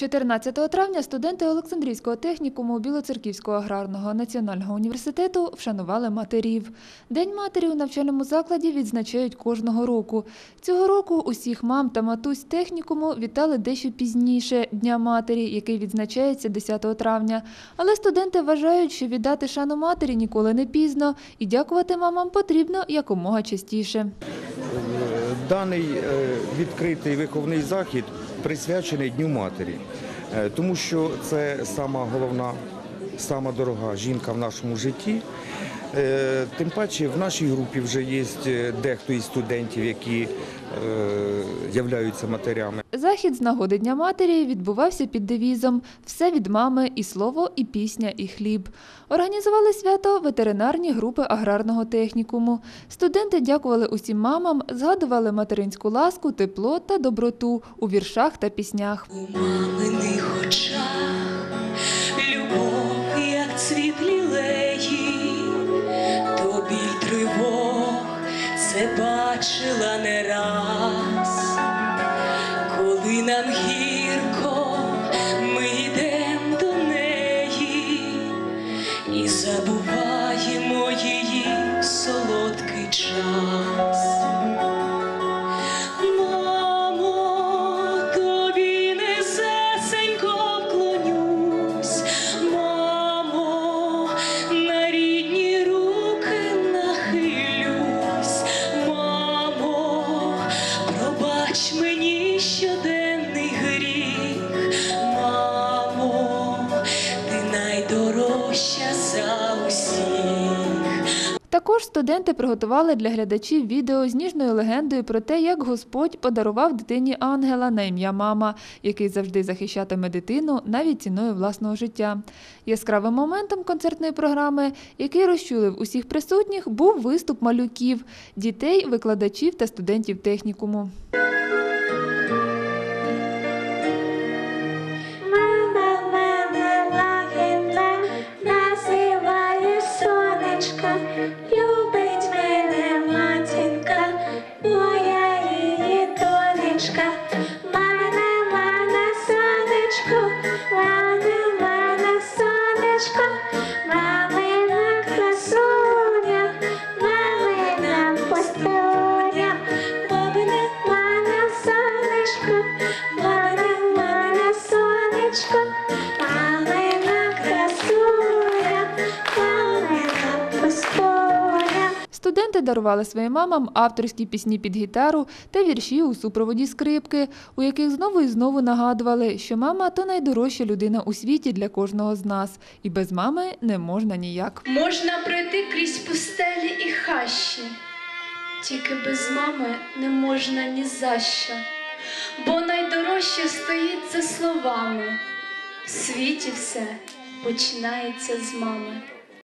14 травня студенти Олександрійського технікуму Білоцерківського аграрного національного університету вшанували матерів. День матері у навчальному закладі відзначають кожного року. Цього року усіх мам та матусь технікуму вітали дещо пізніше Дня матері, який відзначається 10 травня. Але студенти вважають, що віддати шану матері ніколи не пізно, і дякувати мамам потрібно якомога частіше. Даний е, відкритий виховний захід присвячений Дню матері, Е, тому що це сама головна, сама дорога жінка в нашому житті. Е, Тим паче в нашій групі вже є е, дехто із студентів, які е, являються матерями. Захід з нагоди Дня матері відбувався під девізом Все від мами і слово, і пісня, і хліб. Організували свято ветеринарні групи аграрного технікуму. Студенти дякували усім мамам, згадували материнську ласку, тепло та доброту у віршах та піснях. У маминих очах це бачила не раз, коли нам гірко, ми йдемо до неї і забуваємо її солодкий час. Також студенти приготували для глядачів відео з ніжною легендою про те, як Господь подарував дитині ангела на ім'я мама, який завжди захищатиме дитину навіть ціною власного життя. Яскравим моментом концертної програми, який розчулив усіх присутніх, був виступ малюків, дітей, викладачів та студентів технікуму. Сонечко, мене, мене сонечко, Студенти дарували своїм мамам авторські пісні під гітару та вірші у супроводі скрипки, у яких знову і знову нагадували, що мама то найдорожча людина у світі для кожного з нас, і без мами не можна ніяк. Можна пройти крізь пустелі і хащі, тільки без мами не можна ні за що, бо найдорожче стоїть за словами. В світі все починається з мами.